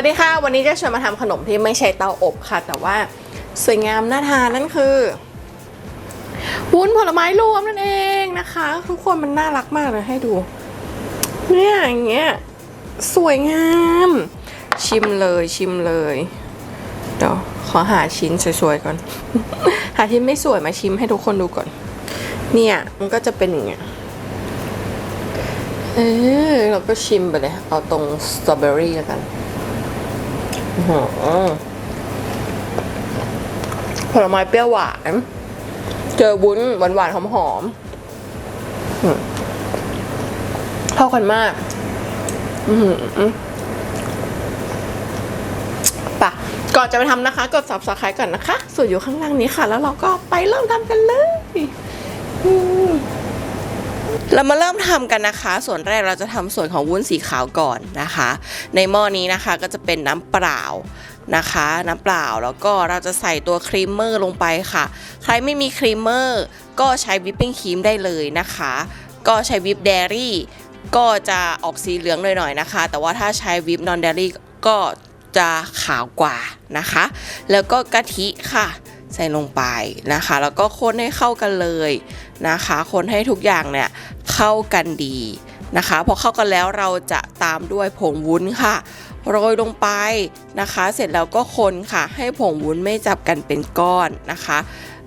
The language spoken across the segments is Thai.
วัสดีค่ะ วันนี้จะชวนมาทำขนมที่ไม่ใช่เตาอบค่ะ แต่ว่าสวยงามน่าทานนั่นคือวุ้นผลไม้รวมนั่นเองนะคะ ทุกคนมันน่ารักมากเลยให้ดู เนี่ยอย่างเงี้ยสวยงาม ชิมเลยชิมเลย เดี๋ยวขอหาชิ้นสวยๆก่อน หาชิ้นไม่สวยมาชิมให้ทุกคนดูก่อน เนี่ยมันก็จะเป็นอย่างเงี้ยเออเราก็ชิมไปเลย เอาตรงสตรอเบอรี่แล้วกัน หอผลไม้เปรี้ยวหวาน เจอวุ้นหวานหวานหอมหอมเข้ากันมากปะก่อนจะไปทำนะคะ กด subscribe ก่อนนะคะ ส่วนอยู่ข้างล่างนี้ค่ะ แล้วเราก็ไปเริ่มทำกันเลย เรามาเริ่มทำกันนะคะ ส่วนแรกเราจะทำส่วนของวุ้นสีขาวก่อนนะคะ ในหม้อนี้นะคะก็จะเป็นน้ำเปล่านะคะ น้ำเปล่าแล้วก็เราจะใส่ตัวครีมเมอร์ลงไปค่ะ ใครไม่มีครีมเมอร์ก็ใช้วิปปิ้งครีมได้เลยนะคะ ก็ใช้วิปเดรี่ก็จะออกสีเหลืองหน่อยๆนะคะ แต่ว่าถ้าใช้วิปนอนเดรี่ก็จะขาวกว่านะคะ แล้วก็กะทิค่ะ ใส่ลงไปนะคะ แล้วก็คนให้เข้ากันเลยนะคะ คนให้ทุกอย่างเนี่ยเข้ากันดีนะคะพอเข้ากันแล้วเราจะตามด้วยผงวุ้นค่ะโรยลงไปนะคะ เสร็จแล้วก็คนค่ะ ให้ผงวุ้นไม่จับกันเป็นก้อนนะคะ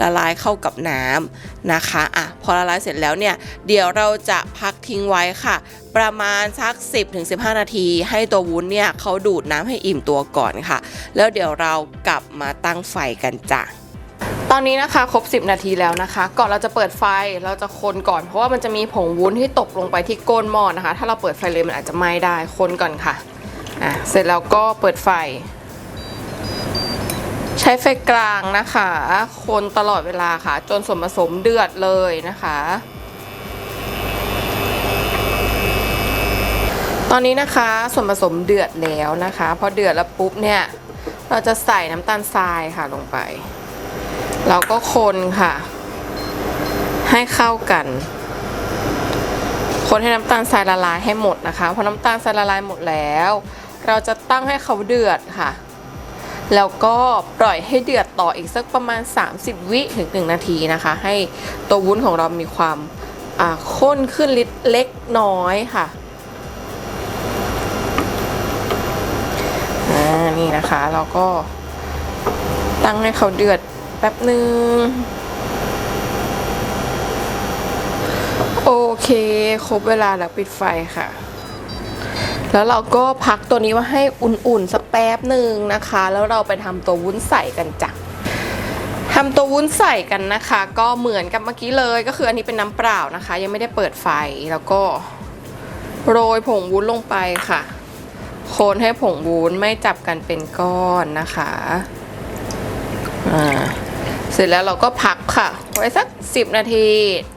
ละลายเข้ากับน้ำนะคะอะพอละลายเสร็จแล้วเนี่ย เดี๋ยวเราจะพักทิ้งไว้ค่ะ ประมาณสัก 10-15 นาที ให้ตัววุ้นเนี่ยเขาดูดน้ำให้อิ่มตัวก่อนค่ะ แล้วเดี๋ยวเรากลับมาตั้งไฟกันจ้ะ ตอนนี้นะคะครบ 10 นาทีแล้วนะคะ ก่อนเราจะเปิดไฟเราจะคนก่อนเพราะว่ามันจะมีผงวุ้นที่ตกลงไปที่ก้นหม้อนะคะ ถ้าเราเปิดไฟเลยมันอาจจะไหม้ได้คนก่อนค่ะอะ เสร็จแล้วก็เปิดไฟ ใช้ไฟกลางนะคะ คนตลอดเวลาค่ะ จนส่วนผสมเดือดเลยนะคะตอนนี้นะคะส่วนผสมเดือดแล้วนะคะพอเดือดแล้วปุ๊บเนี่ย เราจะใส่น้ำตาลทรายค่ะลงไป เราก็คนค่ะ ให้เข้ากัน คนให้น้ำตาลทรายละลายให้หมดนะคะพอน้ำตาลทรายละลายหมดแล้ว เราจะตั้งให้เขาเดือดค่ะ แล้วก็ปล่อยให้เดือดต่ออีกสักประมาณ 30 วิถึง1นาทีนะคะ ให้ตัววุ้นของเรามีความข้นขึ้นลิดเล็กน้อยค่ะนี่นะคะเราก็ตั้งให้เขาเดือด แป๊บหนึ่งโอเค ครบเวลาแล้วปิดไฟค่ะ แล้วเราก็พักตัวนี้ว่าให้อุ่นๆสักแป๊บหนึ่งนะคะ แล้วเราไปทำตัววุ้นใส่กันจ้ะทำตัววุ้นใส่กันนะคะ ก็เหมือนกับเมื่อกี้เลยก็คืออันนี้เป็นน้ำเปล่านะคะ ยังไม่ได้เปิดไฟแล้วก็โรยผงวุ้นลงไปค่ะคนให้ผงวุ้นไม่จับกันเป็นก้อนนะคะ อ่า เสร็จแล้วเราก็พักค่ะ ไว้สัก 10 นาที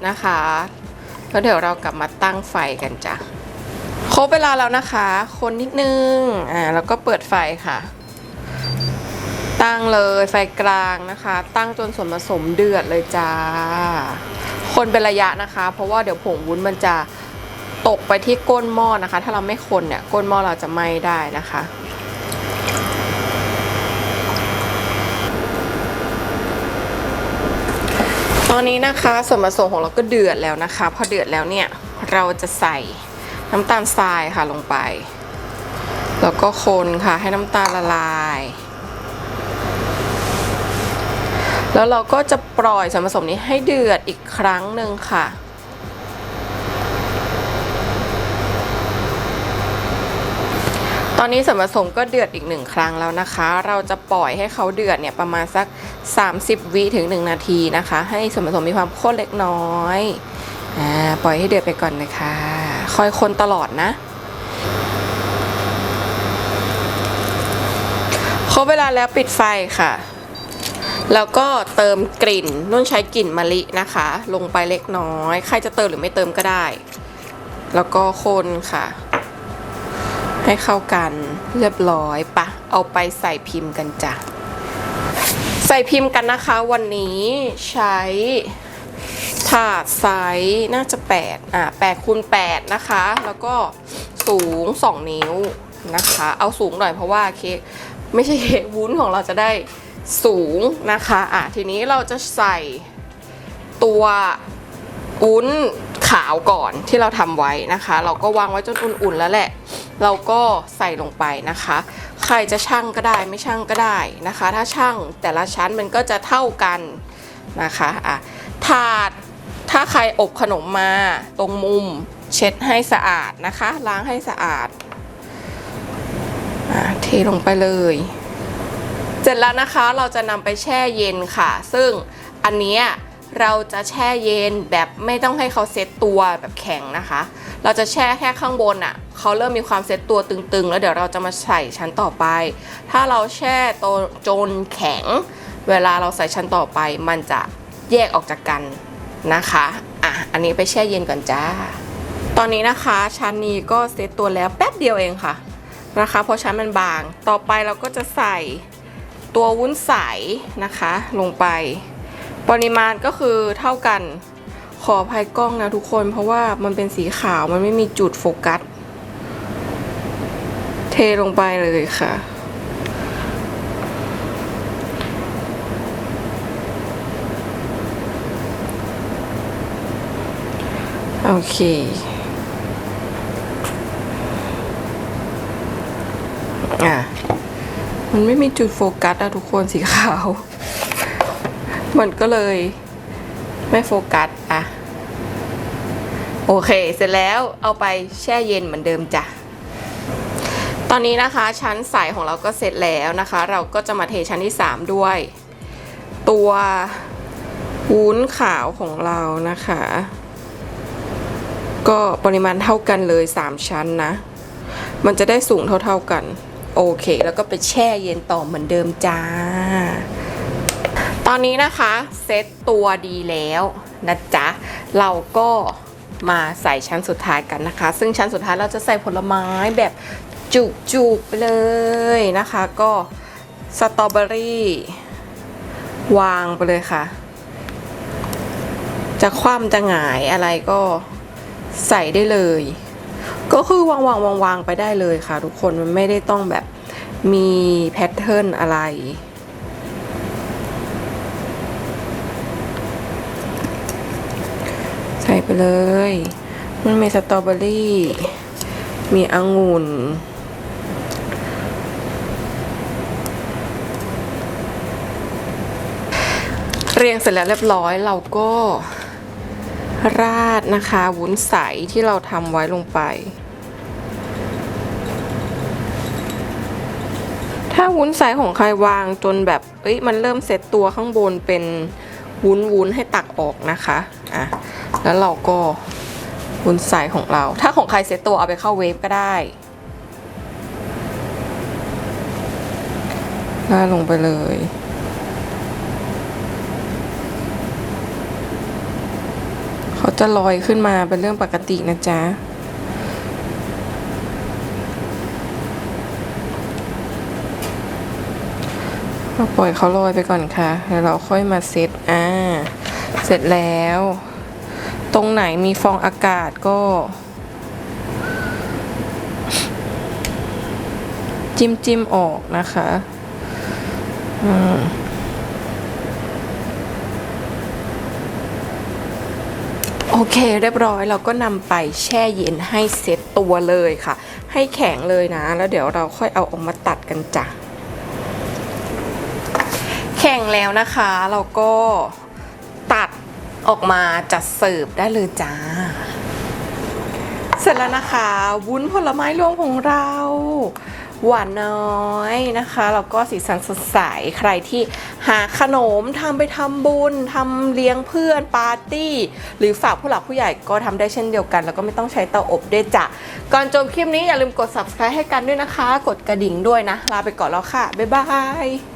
นะคะแล้วเดี๋ยวเรากลับมาตั้งไฟกันจ้ะครบเวลาแล้วนะคะ คนนิดนึงอ่าแล้วก็เปิดไฟค่ะ ตั้งเลยไฟกลางนะคะ ตั้งจนส่วนผสมเดือดเลยจ้า คนเป็นระยะนะคะ เพราะว่าเดี๋ยวผงวุ้นมันจะตกไปที่ก้นหม้อนะคะ ถ้าเราไม่คนเนี่ยก้นหม้อเราจะไหม้ได้นะคะ อนนี้นะคะส่วนผสมของเราก็เดือดแล้วนะคะ พอเดือดแล้วเนี่ยเราจะใส่น้ำตาลทรายค่ะลงไป แล้วก็คนค่ะให้น้ำตาลละลาย แล้วเราก็จะปล่อยส่วนผสมนี้ให้เดือดอีกครั้งหนึ่งค่ะ อนนี้ส่วนผสมก็เดือดอีกหนึ่งครั้งแล้วนะคะ เราจะปล่อยให้เขาเดือดเนี่ยประมาณสัก 30 วิถึง 1 นาทีนะคะ ให้ส่วนผสมมีความข้นเล็กน้อยอ่าปล่อยให้เดือดไปก่อนนะคะคอยคนตลอดนะครบเวลาแล้วปิดไฟค่ะ แล้วก็เติมกลิ่นนุ่นใช้กลิ่นมะลินะคะ ลงไปเล็กน้อย ใครจะเติมหรือไม่เติมก็ได้ แล้วก็คนค่ะ ให้เข้ากันเรียบร้อยปะเอาไปใส่พิมพ์กันจ้ะ ใส่พิมพ์กันนะคะวันนี้ใช้ถาดไซส์น่าจะ 8 อะ8คูณ8นะคะ แล้วก็สูง 2 นิ้วนะคะ เอาสูงหน่อยเพราะว่าเค้กไม่ใช่เค้กวุ้นของเราจะได้สูงนะคะ อะทีนี้เราจะใส่ตัววุ้น ขาวก่อนที่เราทำไว้นะคะ เราก็วางไว้จนอุ่นๆแล้วแหละ เราก็ใส่ลงไปนะคะ ใครจะช่างก็ได้ไม่ช่างก็ได้นะคะ ถ้าช่างแต่ละชั้นมันก็จะเท่ากันนะคะอะถาดถ้าใครอบขนมมาตรงมุมเช็ดให้สะอาดนะคะ ล้างให้สะอาดอเทลงไปเลย เสร็จแล้วนะคะเราจะนำไปแช่เย็นค่ะ ซึ่งอันนี้ เราจะแช่เย็นแบบไม่ต้องให้เขาเซตตัวแบบแข็งนะคะ เราจะแช่แค่ข้างบนอะ่ะเขาเริ่มมีความเซตตัวตึงๆ แล้วเดี๋ยวเราจะมาใส่ชั้นต่อไป ถ้าเราแช่ตัวจนแข็ง เวลาเราใส่ชั้นต่อไป มันจะแยกออกจากกันนะคะอะอันนี้ไปแช่เย็นก่อนจ้า ตอนนี้นะคะชั้นนี้ก็เซตตัวแล้วแป๊บเดียวเองค่ะนะคะเพราะชั้นมันบาง ต่อไปเราก็จะใส่ตัววุ้นใสนะคะลงไป ปริมาณก็คือเท่ากัน ขออภัยกล้องนะทุกคน เพราะว่ามันเป็นสีขาวมันไม่มีจุดโฟกัส เทลงไปเลยค่ะ โอเคอะมันไม่มีจุดโฟกัสอะทุกคนสีขาว มันก็เลยไม่โฟกัสอะโอเค เสร็จแล้วเอาไปแช่เย็นเหมือนเดิมจ้ะ ตอนนี้นะคะ ชั้นใสของเราก็เสร็จแล้วนะคะ เราก็จะมาเทชั้นที่ 3 ด้วย ตัววุ้นขาวของเรานะคะ ก็ปริมาณเท่ากันเลย 3 ชั้นนะ มันจะได้สูงเท่าๆกัน โอเค แล้วก็ไปแช่เย็นต่อเหมือนเดิมจ้า ตอนนี้นะคะเซตตัวดีแล้วนะจ๊ะ เราก็มาใส่ชั้นสุดท้ายกันนะคะ ซึ่งชั้นสุดท้ายเราจะใส่ผลไม้แบบจุกๆไปเลยนะคะ ก็สตรอเบอรี่วางไปเลยค่ะ จะคว่ำจะหงายอะไรก็ใส่ได้เลย ก็คือวางวางวางวางไปได้เลยค่ะ ทุกคนมันไม่ได้ต้องแบบมีแพทเทิร์นอะไร ใส่ไปเลย มันมีสตรอเบอรี่ มีองุ่น เรียงเสร็จแล้วเรียบร้อยเราก็ราดนะคะวุ้นใสที่เราทำไว้ลงไป ถ้าวุ้นใสของใครวางจนแบบเอ้ยมันเริ่มเซตตัวข้างบนเป็นวุ้นวุ้นให้ตักออกนะคะ อะ แล้วเราก็วุ้นใสของเรา ถ้าของใครเซตตัวเอาไปเข้าเวฟก็ได้ราลงไปเลย เขาจะลอยขึ้นมาเป็นเรื่องปกตินะจ๊ะเราปล่อยเขาลอยไปก่อนค่ะ แล้วเราค่อยมาเซตอ่า เสร็จแล้ว ตรงไหนมีฟองอากาศก็ จิ้มจิ้มออกนะคะอืมโอเค เรียบร้อยเราก็นำไปแช่เย็นให้เซ็ตตัวเลยค่ะ ให้แข็งเลยนะ แล้วเดี๋ยวเราค่อยเอาออกมาตัดกันจ้ะ แข็งแล้วนะคะ เราก็ ออกมาจัดเสิร์ฟได้เลยจ้า เสร็จแล้วนะคะ วุ้นผลไม้รวมของเรา หวานน้อยนะคะแล้วก็สีสันสดใสใครที่หาขนมทำไปทำบุญทำเลี้ยงเพื่อนปาร์ตี้ หรือฝากผู้หลักผู้ใหญ่ก็ทำได้เช่นเดียวกัน แล้วก็ไม่ต้องใช้เตาอบด้วยจ้ะก่อนจบคลิปนี้อย่าลืมกด subscribe ให้กันด้วยนะคะ กดกระดิ่งด้วยนะ ลาไปก่อนแล้วค่ะ บ๊ายบาย